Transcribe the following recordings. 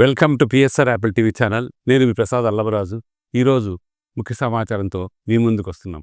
Welcome to PSR Apple TV channel నేను మీ ప్రసాద్ అల్లవరాజు ఈరోజు ముఖ్య సమాచారంతో మీ ముందుకు వస్తున్నాం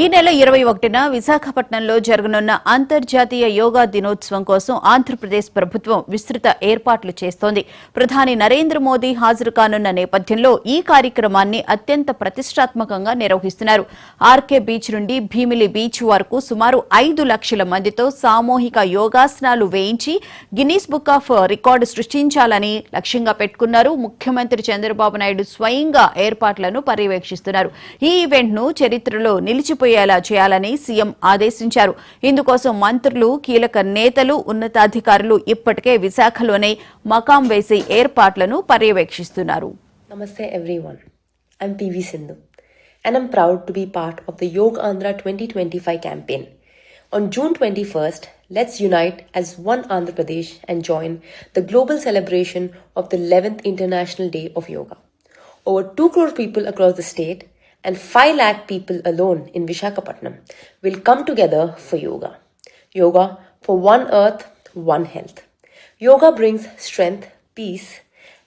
ఈ నెల ఇరవై ఒకటిన విశాఖపట్నంలో జరగనున్న అంతర్జాతీయ యోగా దినోత్సవం కోసం ఆంధ్రప్రదేశ్ ప్రభుత్వం విస్తృత ఏర్పాట్లు చేస్తోంది ప్రధాని నరేంద్ర మోదీ హాజరు కానున్న నేపథ్యంలో ఈ కార్యక్రమాన్ని అత్యంత ప్రతిష్టాత్మకంగా నిర్వహిస్తున్నారు ఆర్కే బీచ్ నుండి భీమిలి బీచ్ వరకు సుమారు ఐదు లక్షల మందితో సామూహిక యోగాసనాలు వేయించి గిన్నీస్ బుక్ ఆఫ్ రికార్డు సృష్టించాలని లక్ష్యంగా పెట్టుకున్నారు ముఖ్యమంత్రి చంద్రబాబు నాయుడు స్వయంగా ఏర్పాట్లను పర్యవేక్షిస్తున్నారు ఈ ఈవెంట్ను చరిత్రలో నిలిచి నిలిచిపోయేలా చేయాలని సీఎం ఆదేశించారు ఇందుకోసం మంత్రులు కీలక నేతలు ఉన్నతాధికారులు ఇప్పటికే విశాఖలోనే మకాం వేసే ఏర్పాట్లను పర్యవేక్షిస్తున్నారు నమస్తే everyone I'm PV Sindhu and I'm proud to be part of the Yog Andhra 2025 campaign. On June 21st, let's unite as one Andhra Pradesh and join the global celebration of the 11th International Day of Yoga. Over 2 crore people across the state and 5 lakh people alone in Vishakhapatnam will come together for yoga. Yoga for one earth, one health. Yoga brings strength, peace,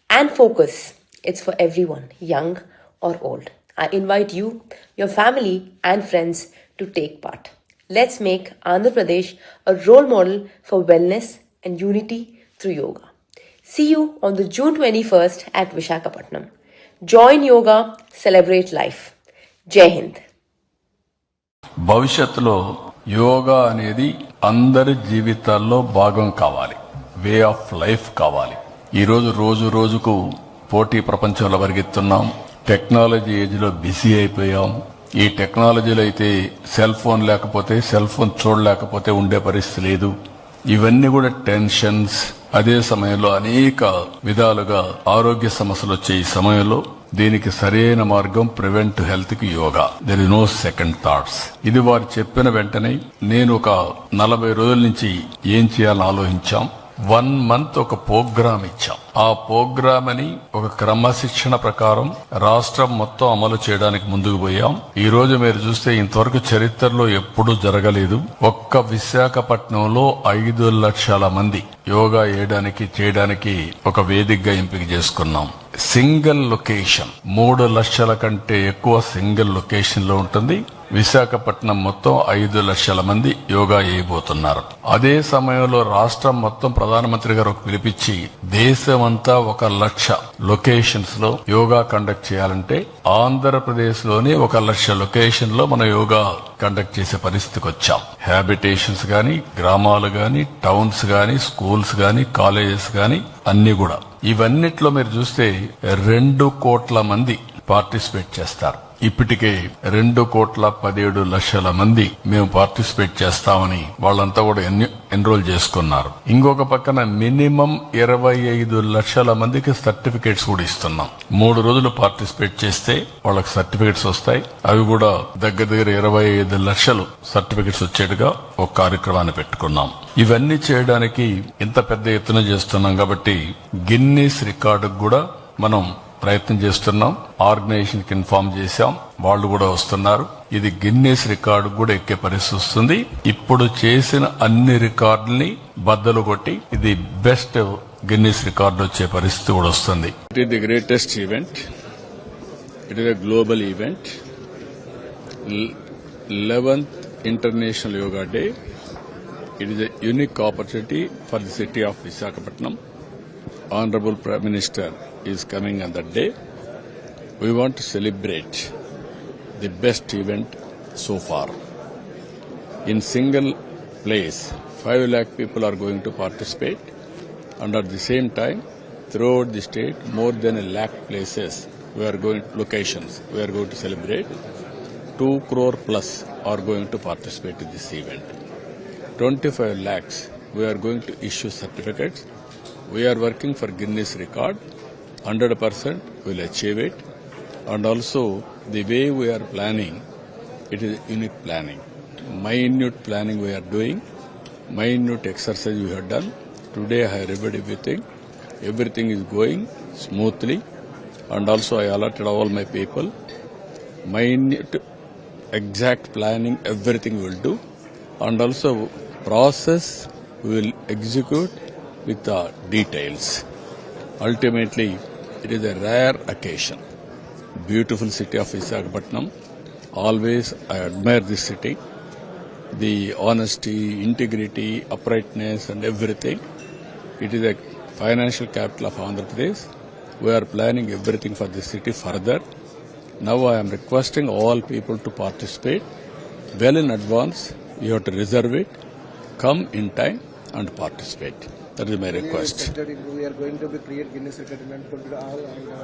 and focus. It's for everyone, young or old. I invite you, your family, and friends to take part. Let's make Andhra Pradesh a role model for wellness and unity through yoga. See you on the June 21st at Vishakhapatnam. Join yoga, celebrate life. జై హింద్ భవిష్యత్తులో యోగా అనేది అందరి జీవితాల్లో భాగం కావాలి way of life కావాలి ఈరోజు రోజు రోజుకు పోటీ ప్రపంచంలో పరిగెత్తున్నాం టెక్నాలజీ ఏజ్లో బిజీ అయిపోయాం ఈ టెక్నాలజీలో అయితే సెల్ ఫోన్ లేకపోతే సెల్ ఫోన్ చూడలేకపోతే ఉండే పరిస్థితి లేదు ఇవన్నీ కూడా టెన్షన్స్ అదే సమయంలో అనేక విధాలుగా ఆరోగ్య సమస్యలు వచ్చే ఈ సమయంలో దీనికి సరైన మార్గం ప్రివెంట్ హెల్త్ కి yoga there is no second thoughts ఇది వారు చెప్పిన వెంటనే నేను ఒక నలభై రోజుల నుంచి ఏం చేయాలని ఆలోచించాం వన్ మంత్ ఒక ప్రోగ్రామ్ ఇచ్చాం ఆ ప్రోగ్రామ్ అని ఒక క్రమశిక్షణ ప్రకారం రాష్ట్రం మొత్తం అమలు చేయడానికి ముందుకు పోయాం ఈ రోజు మీరు చూస్తే ఇంతవరకు చరిత్రలో ఎప్పుడూ జరగలేదు ఒక్క విశాఖపట్నంలో ఐదు లక్షల మంది యోగా వేయడానికి చేయడానికి ఒక వేదికగా ఎంపిక చేసుకున్నాం సింగిల్ లొకేషన్ మూడు లక్షల కంటే ఎక్కువ సింగిల్ లొకేషన్ లో ఉంటుంది విశాఖపట్నం మొత్తం ఐదు లక్షల మంది యోగా చేయబోతున్నారు అదే సమయంలో రాష్ట్రం మొత్తం ప్రధానమంత్రి గారు పిలిపించి దేశమంతా ఒక లక్ష లొకేషన్స్ లో యోగా కండక్ట్ చేయాలంటే ఆంధ్రప్రదేశ్ లోని ఒక లక్ష లొకేషన్ లో మన యోగా కండక్ట్ చేసే పరిస్థితికి వచ్చాం హ్యాబిటేషన్స్ గాని గ్రామాలు గాని టౌన్స్ గాని స్కూల్స్ గాని కాలేజెస్ గాని అన్ని కూడా ఇవన్నిట్లో మీరు చూస్తే రెండు కోట్ల మంది పార్టిసిపేట్ చేస్తారు ఇప్పటికే రెండు కోట్ల పదిహేడు లక్షల మంది మేము పార్టిసిపేట్ చేస్తామని వాళ్ళంతా కూడా ఎన్రోల్ చేసుకున్నారు ఇంకొక పక్కన మినిమం ఇరవై ఐదు లక్షల మందికి సర్టిఫికేట్స్ కూడా ఇస్తున్నాం మూడు రోజులు పార్టిసిపేట్ చేస్తే వాళ్ళకి సర్టిఫికేట్స్ వస్తాయి అవి కూడా దగ్గర దగ్గర ఇరవై ఐదు లక్షలు సర్టిఫికేట్స్ వచ్చేట్టుగా ఒక కార్యక్రమాన్ని పెట్టుకున్నాం ఇవన్నీ చేయడానికి ఇంత పెద్ద ఎత్తున చేస్తున్నాం కాబట్టి గిన్నీస్ రికార్డుకు కూడా మనం ప్రయత్నం చేస్తున్నాం ఆర్గనైజేషన్ కి ఇన్ఫార్మ్ చేశాం వాళ్ళు కూడా వస్తున్నారు ఇది గిన్నెస్ రికార్డు కూడా ఎక్కే పరిస్థితి వస్తుంది ఇప్పుడు చేసిన అన్ని రికార్డుల్ని బద్దలు కొట్టి ఇది బెస్ట్ గిన్నెస్ రికార్డు వచ్చే పరిస్థితి కూడా వస్తుంది it is the greatest event it is a global event eleventh international yoga day it is a unique opportunity for the city of Visakhapatnam honourable prime minister is coming on that day. We want to celebrate the best event so far. In single place, 5 lakh people are going to participate and at the same time, throughout the state, more than a lakh places, we are going, locations, we are going to celebrate. 2 crore plus are going to participate in this event. 25 lakhs, we are going to issue certificates. We are working for Guinness record. 100% will achieve it. And also, the way we are planning, it is unique planning. Minute planning we are doing, minute exercise we have done. Today I reviewed everything. Everything is going smoothly. And also I alerted all my people. Minute, exact planning, everything we will do. And also process we will execute with the details. Ultimately, it is a rare occasion. Beautiful city of Visakhapatnam. Always I admire this city. The honesty, integrity, uprightness and everything. It is a financial capital of Andhra Pradesh. We are planning everything for this city further. Now I am requesting all people to participate well in advance. You have to reserve it. Come in time and participate. That is my request. We are going to create Guinness record and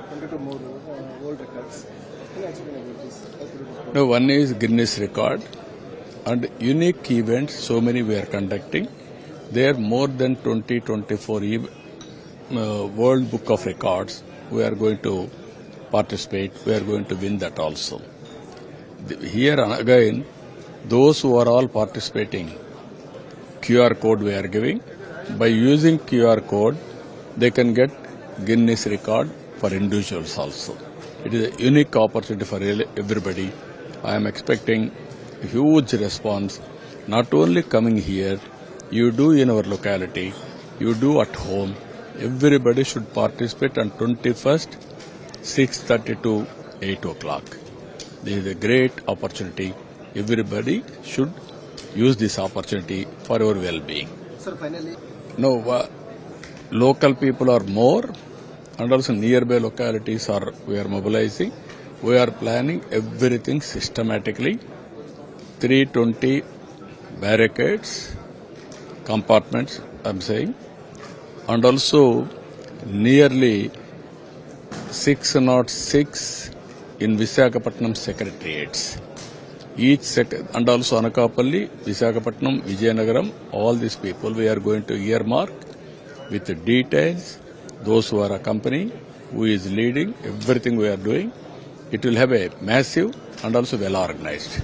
continue to more world records. Uh, no, one is Guinness record and unique events, so many we are conducting. There are more than 20, 24 e uh, World Book of Records. We are going to participate, we are going to win that also. Here again, those who are all participating, QR code we are giving by using QR code, they can get Guinness record for individuals also. It is a unique opportunity for everybody. I am expecting huge response, not only coming here, you do in our locality, you do at home. Everybody should participate on 21st, 6.30 to 8 o'clock. This is a great opportunity. Everybody should use this opportunity for your well-being. Sir, finally, no, local people are more, and also nearby localities are, we are mobilizing. We are planning everything systematically. 320 barricades, compartments, I'm saying, and also nearly 606 in Visakhapatnam secretariats. Each set and also Anakapalli Visakhapatnam Vizianagaram all these people we are going to earmark with details those were are company who is leading everything we are doing it will have a massive and also well organised